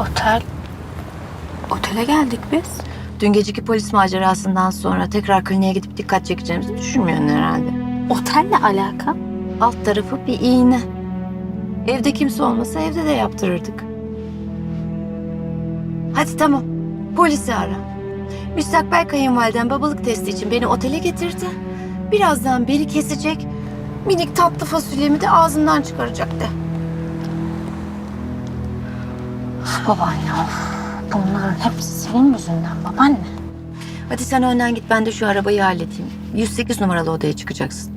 Otel. Otele geldik biz. Dün geceki polis macerasından sonra tekrar kliniğe gidip dikkat çekeceğimizi düşünmüyorsun herhalde. Otelle alaka? Alt tarafı bir iğne. Evde kimse olmasa evde de yaptırırdık. Hadi tamam. Polisi ara. Müstakbel kayınvaliden babalık testi için beni otele getirdi. Birazdan beni kesecek. Minik tatlı fasulyemi de ağzından çıkaracak de. Babaanne of. Bunların hepsi senin yüzünden babaanne. Hadi sen önden git ben de şu arabayı halledeyim. 108 numaralı odaya çıkacaksın.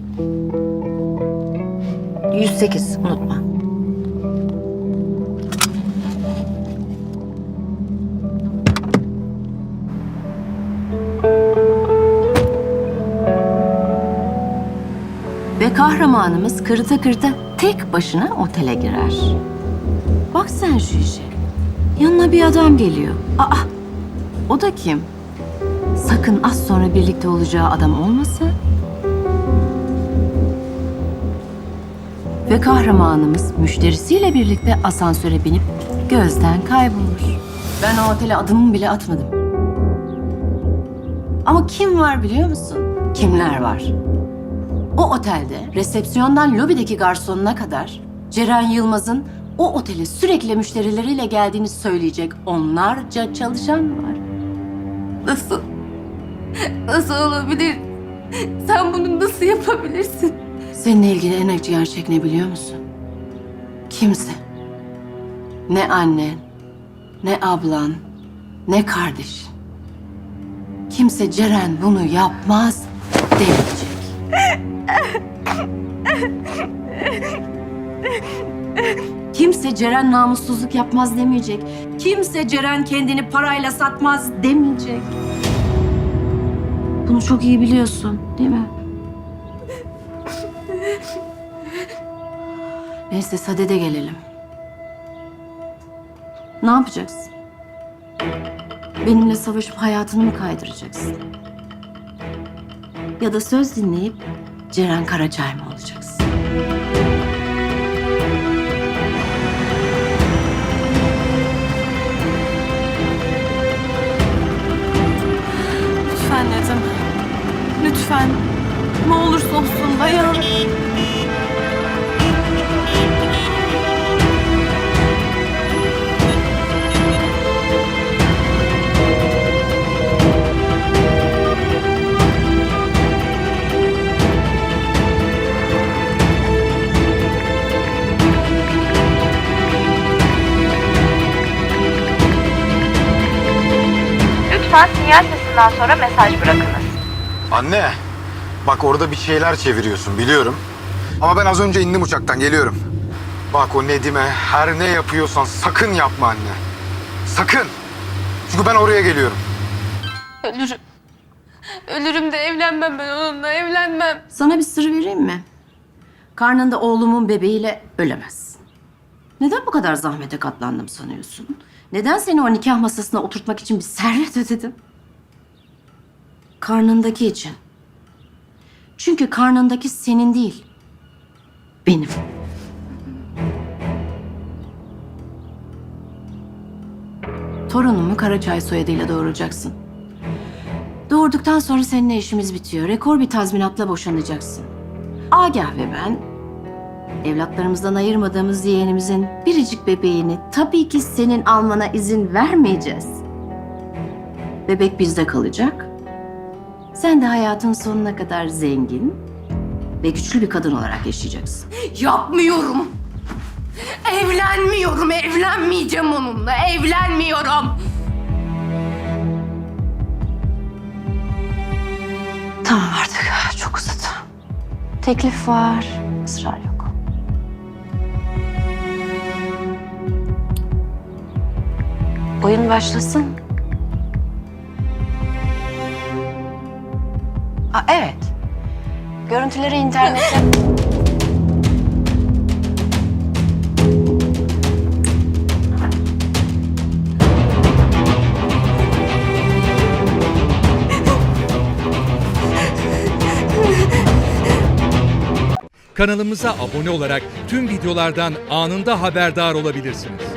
108 unutma. Ve kahramanımız kırıta kırıta tek başına otele girer. Bak sen şu işe. Yanına bir adam geliyor. Aa, o da kim? Sakın az sonra birlikte olacağı adam olmasın. Ve kahramanımız müşterisiyle birlikte asansöre binip gözden kaybolur. Ben o otele adımımı bile atmadım. Ama kim var biliyor musun? Kimler var? O otelde resepsiyondan lobideki garsonuna kadar Ceren Yılmaz'ın o otele sürekli müşterileriyle geldiğini söyleyecek onlarca çalışan var. Nasıl? Nasıl olabilir? Sen bunu nasıl yapabilirsin? Seninle ilgili en acı gerçek ne biliyor musun? Kimse. Ne annen, ne ablan, ne kardeşin. Kimse Ceren bunu yapmaz demeyecek. Kimse Ceren namussuzluk yapmaz demeyecek. Kimse Ceren kendini parayla satmaz demeyecek. Bunu çok iyi biliyorsun, değil mi? Neyse sadede gelelim. Ne yapacaksın? Benimle savaşıp hayatını mı kaydıracaksın? Ya da söz dinleyip Ceren Karaçay mı olacaksın? Ne olursa olsun dayan. Lütfen sinyal sesinden sonra mesaj bırakınız. Anne, bak orada bir şeyler çeviriyorsun biliyorum. Ama ben az önce indim uçaktan geliyorum. Bak o Nedim'e her ne yapıyorsan sakın yapma anne. Sakın. Çünkü ben oraya geliyorum. Ölürüm. Ölürüm de evlenmem ben onunla evlenmem. Sana bir sır vereyim mi? Karnında oğlumun bebeğiyle ölemezsin. Neden bu kadar zahmete katlandım sanıyorsun? Neden seni o nikah masasına oturtmak için bir servet ödedim? Karnındaki için. Çünkü karnındaki senin değil, benim. Torunumu Karaçay soyadıyla doğuracaksın. Doğurduktan sonra seninle işimiz bitiyor. Rekor bir tazminatla boşanacaksın. Agah ve ben evlatlarımızdan ayırmadığımız yeğenimizin biricik bebeğini tabii ki senin almana izin vermeyeceğiz. Bebek bizde kalacak. Sen de hayatın sonuna kadar zengin ve güçlü bir kadın olarak yaşayacaksın. Yapmıyorum. Evlenmiyorum. Evlenmeyeceğim onunla. Evlenmiyorum. Tamam artık. Çok uzadı. Teklif var. ısrar yok. Oyun başlasın. Aa, evet. Görüntüleri internete... Kanalımıza abone olarak tüm videolardan anında haberdar olabilirsiniz.